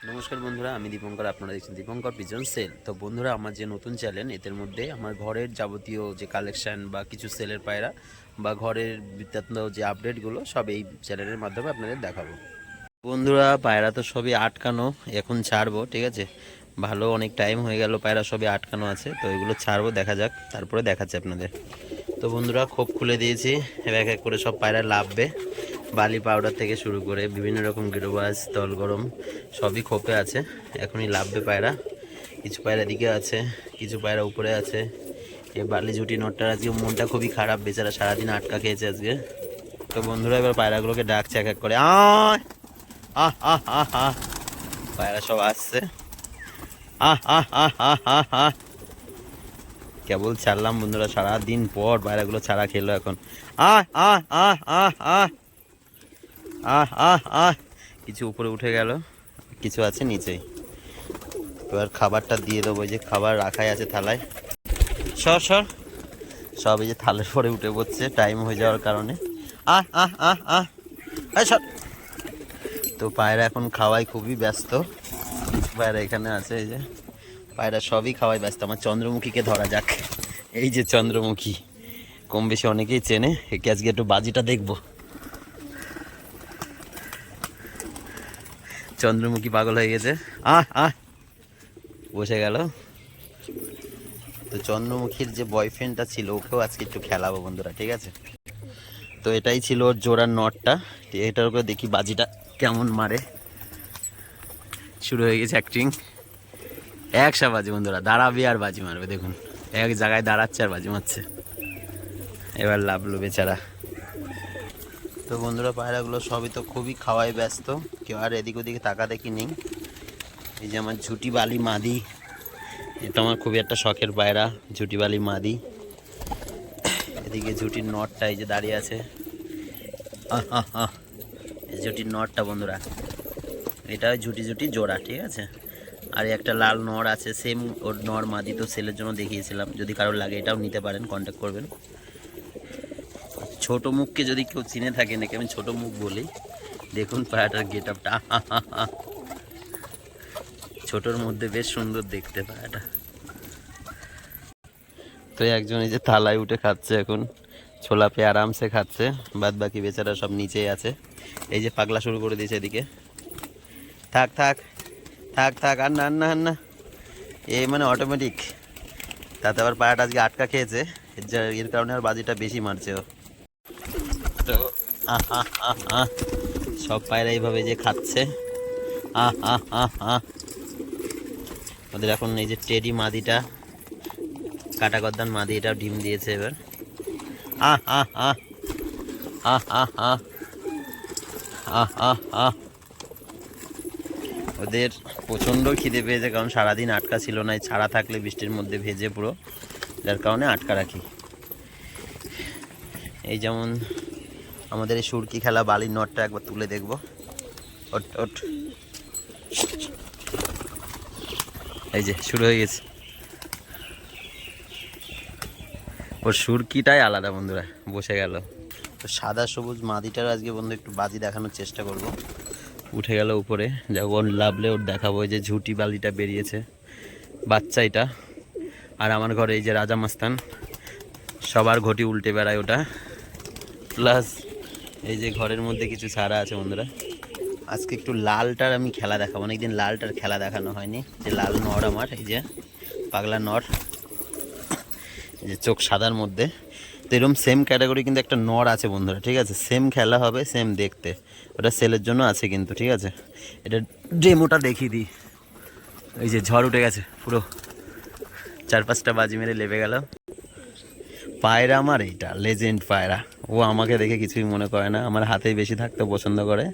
নমস্কার বন্ধুরা, আমি দীপঙ্কর, আপনারা দেখছেন দীপঙ্কর পিজন সেল তো বন্ধুরা, আমার যে নতুন চ্যানেল এদের মধ্যে আমার ঘরের যাবতীয় যে কালেকশান বা কিছু সেলের পায়রা বা ঘরের বৃত্তান্ত যে আপডেটগুলো সব এই চ্যানেলের মাধ্যমে আপনাদের দেখাবো। বন্ধুরা, পায়রা তো সবই আটকানো, এখন ছাড়বো, ঠিক আছে? ভালো অনেক টাইম হয়ে গেল, পায়রা সবই আটকানো আছে, তো এগুলো ছাড়বো, দেখা যাক, তারপরে দেখাচ্ছে আপনাদের। তো বন্ধুরা, খোপ খুলে দিয়েছি, এক এক করে সব পায়রা লাভবে বালি পাউডার থেকে শুরু করে বিভিন্ন রকম গিরোবাজ তল গরম সবই খোপে আছে। এখনই লাভবে পায়রা। কিছু পায়রা দিকে আছে, কিছু পায়রা উপরে আছে। এই বালি ঝুটি নটটার আজকে মনটা খুবই খারাপ, বেচারা সারাদিন আটকা খেয়েছে আজকে। তো বন্ধুরা, এবার পায়রাগুলোকে ডাকছে এক এক করে আহ আহ আহ আহ! পায়রা সব আসছে। আহ আহ আহ আহ আহ আহ! কেবল ছাড়লাম বন্ধুরা, সারাদিন পর পায়রাগুলো ছাড়া খেলো এখন। আহ আহ আহ আহ আহ! আহ আহ আহ। কিছু উপরে উঠে গেল। কিছু আছে নিচেই। এবার খাবারটা দিয়ে দেবো যে খাবার রাখাই আছে থালায়। সর সর। সব এই যে থালের পরে উঠে পড়ছে টাইম হয়ে যাওয়ার কারণে। আহ আহ আহ তো পায়রা এখন খাওয়াই খুবই ব্যস্ত। পায়রা এখানে আছে, এই যে। পায়রা সবই খাওয়াই ব্যস্ত। আমার চন্দ্রমুখীকে ধরা যাক। এই যে চন্দ্রমুখী। কম বেশি অনেকেই চেনে। একে আজকে একটু বাজিটা দেখব। চন্দ্রমুখী পাগল হয়ে গেছে। আহ আহ। বসে গেল। তো চন্দ্রমুখীর যে বয়ফ্রেন্ডটা ছিল ওকেও আজকে একটু খেলাবো বন্ধুরা ঠিক আছে? তো এটাই ছিল ওর জোড়ার নটটা। এটার উপরে দেখি বাজিটা কেমন মারে। শুরু হয়ে গেছে অ্যাক্টিং একশা বাজি বন্ধুরা দাঁড়াবে আর বাজি মারবে দেখুন। এক জায়গায় দাঁড়াচ্ছে আর বাজি মারছে। এবার লাভলো বেচারা তো বন্ধুরা পায়রাগুলো সবই তো খুবই খাওয়ায় ব্যস্ত। কেউ আর এদিক ওদিকে তাকা দেখি নেই। এই যে আমার ঝুটি বালি মাদি। এটা আমার খুবই একটা শখের পায়রা ঝুটি বালি মাদি। এদিকে ঝুটির নটটা এই যে দাঁড়িয়ে আছে। এই ঝুটির নটটা বন্ধুরা। এটা ঝুটি ঝুটি জোড়া, ঠিক আছে? আর একটা লাল নর আছে সেম ওর নর মাদি তো সেলের জন্য দেখিয়েছিলাম। যদি কারোর লাগে এটাও নিতে পারেন কন্ট্যাক্ট করবেন। ছোট মুখকে যদি কেউ চিনে থাকে নাকি আমি ছোট মুখ বলি। দেখুন পায়াটার গেট আপটা ছোটর মধ্যে বেশ সুন্দর দেখতে পায়াটা তো একজন এই যে থালায় উঠে খাচ্ছে এখন, ছোলা পেয়ে আরামসে খাচ্ছে বাদ বাকি বেচারা সব নিচেই আছে। এই যে পাগলা শুরু করে দিয়েছে এদিকে। থাক থাক থাক থাক, আর না না না। এই মানে অটোমেটিক তাতে আবার পায়াটা আজকে আটকা খেয়েছে, এর কারণে আর বাজিটা বেশি মারছে ও। সব পায়রা এইভাবে যে খাচ্ছে। ওদের এখন এই যে টেডি মাদিটা কাটা গদ্দান মাদিটা ডিম দিয়েছে এবার। ওদের প্রচণ্ড খিদে পেয়েছে, কারণ সারাদিন আটকা ছিল না ছাড়া থাকলে বৃষ্টির মধ্যে ভেজে পুরো, যার কারণে আটকা রাখি। এই যেমন আমাদের এই সুরকি খেলা বালির নটটা একবার তুলে দেখব। ওট ওট এই যে, শুরু হয়ে গেছে। ওর সুরকিটাই আলাদা বন্ধুরা, বসে গেল। সাদা সবুজ মাদিটার আজকে বন্ধু একটু বাজি দেখানোর চেষ্টা করব। উঠে গেল উপরে, যখন লাভলে ওর দেখাবো যে ঝুটি বালিটা বেরিয়েছে, বাচ্চা এটা। আর আমার ঘরে এই যে রাজা মাস্তান, সবার ঘটি উল্টে বেড়ায় ওটা। প্লাস এই যে ঘরের মধ্যে কিছু ছাড়া আছে বন্ধুরা। আজকে একটু লালটার আমি খেলা দেখাবো। অনেকদিন লালটার খেলা দেখানো হয়নি। যে লাল নর আমার, এই যে পাগলা নর। যে চোখ সাদার মধ্যে। তো এরকম সেম ক্যাটাগরি কিন্তু একটা নর আছে বন্ধুরা, ঠিক আছে? সেম খেলা হবে সেম দেখতে। ওটা সেলের জন্য আছে কিন্তু, ঠিক আছে? এটা ডেমোটা দেখিয়ে দিই। এই যে ঝড় উঠে গেছে, পুরো। চার পাঁচটা বাজি মেরে লেবে গেল। পায়রা আমার এইটা লেজেন্ড পায়রা ও আমাকে দেখে কিছুই মনে করে না। আমার হাতেই বেশি থাকতে পছন্দ করে।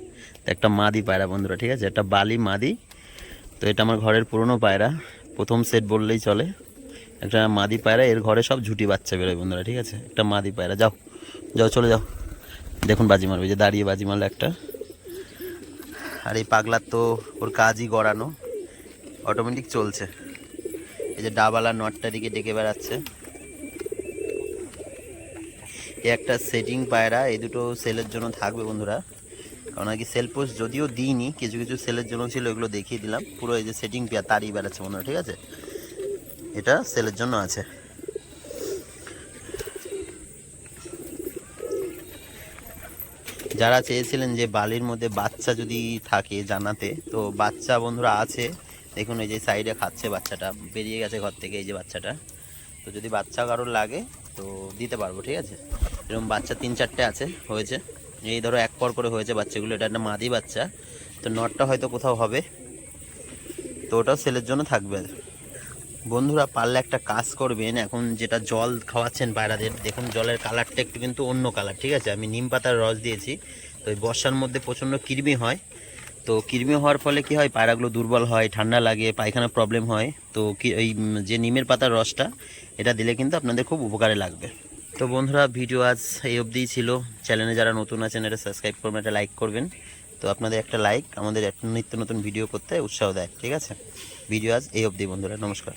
তো একটা মাদি পায়রা বন্ধুরা, ঠিক আছে? একটা বালি মাদি। তো এটা আমার ঘরের পুরনো পায়রা। প্রথম সেট বললেই চলে। একটা মাদি পায়রা, এর ঘরে সব ঝুটি বাচ্চা বেরোয় বন্ধুরা, ঠিক আছে? একটা মাদি পায়রা। যাও যাও, চলে যাও। দেখুন বাজি মারবে, যে দাঁড়িয়ে বাজি মারলো একটা। আর এই পাগলার তো ওর কাজই গড়ানো। অটোমেটিক চলছে। এই যে ডাবালা নটটা দিকে ডেকে বেড়াচ্ছে। একটা সেটিং পায়রা এই দুটো সেলের জন্য থাকবে বন্ধুরা। কারণ কি সেল পোস্ট যদিও দিইনি, কিছু কিছু সেলের জন্য ছিল, এগুলো দেখিয়ে দিলাম। পুরো এই যে সেটিং পেয়ার তারই বেড়াচ্ছে হয় ঠিক আছে? এটা সেলের জন্য আছে। যারা চেয়েছিলেন যে বালির মধ্যে বাচ্চা যদি থাকে জানাতে, তো বাচ্চা বন্ধুরা আছে। দেখুন, এই যে সাইডে খাচ্ছে বাচ্চাটা, বেরিয়ে গেছে ঘর থেকে এই যে বাচ্চাটা। তো যদি বাচ্চা কারোর লাগে, তো দিতে পারব, ঠিক আছে? এরকম বাচ্চা তিন চারটে আছে হয়েছে। এই ধরো এক পর করে হয়েছে বাচ্চাগুলো এটা একটা মাদি বাচ্চা। তো নটটা হয়তো কোথাও হবে। তো ওটাও সেলের জন্য থাকবে। বন্ধুরা পারলে একটা কাজ করবেন এখন যেটা জল খাওয়াচ্ছেন পায়রাদের দেখুন জলের কালারটা একটু কিন্তু অন্য কালার ঠিক আছে? আমি নিম পাতার রস দিয়েছি তো এই বর্ষার মধ্যে প্রচণ্ড কৃমি হয়। তো কৃমি হওয়ার ফলে কি হয় পায়রাগুলো দুর্বল হয় ঠান্ডা লাগে পায়খানার প্রবলেম হয়। তো কি উম, যে নিমের পাতার রসটা এটা দিলে কিন্তু আপনাদের খুব উপকারে লাগবে। তো বন্ধুরা, ভিডিও আজ এই অবধিই ছিল। চ্যানেলে যারা নতুন আছেন, এটা সাবস্ক্রাইব করবেন একটা লাইক করবেন। তো আপনাদের একটা লাইক আমাদের একটা নিত্য নতুন ভিডিও করতে উৎসাহ দেয়, ঠিক আছে? ভিডিও আজ এই অবধি বন্ধুরা, নমস্কার।